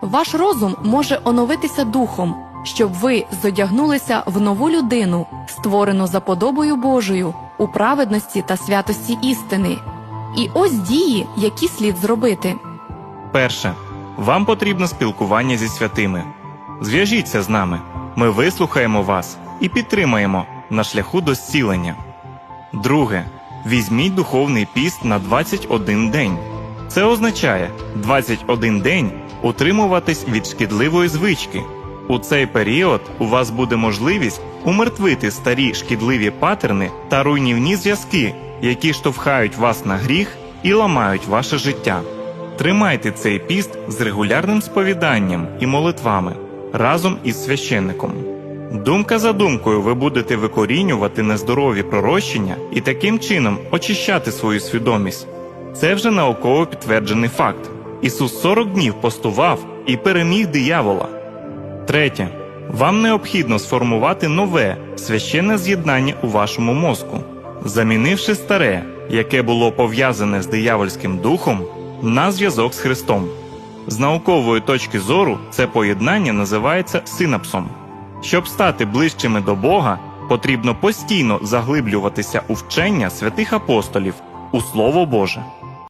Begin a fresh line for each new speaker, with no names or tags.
Ваш розум може оновитися духом, щоб ви зодягнулися в нову людину, створену за подобою Божою у праведності та святості істини. І ось дії, які слід зробити.
Перше. Вам потрібно спілкування зі святими. Зв'яжіться з нами. Ми вислухаємо вас і підтримаємо на шляху до зцілення. Друге. Візьміть духовний піст на 21 день. Це означає 21 день утримуватись від шкідливої звички. У цей період у вас буде можливість умертвити старі шкідливі патерни та руйнівні зв'язки, які штовхають вас на гріх і ламають ваше життя. Тримайте цей піст з регулярним сповіданням і молитвами разом із священником. Думка за думкою ви будете викорінювати нездорові пророщення і таким чином очищати свою свідомість. Це вже науково підтверджений факт. Ісус 40 днів постував і переміг диявола. Третє. Вам необхідно сформувати нове священне з'єднання у вашому мозку, замінивши старе, яке було пов'язане з диявольським духом, на зв'язок з Христом. З наукової точки зору це поєднання називається синапсом. Щоб стати ближчими до Бога, потрібно постійно заглиблюватися у вчення святих апостолів, у Слово Боже.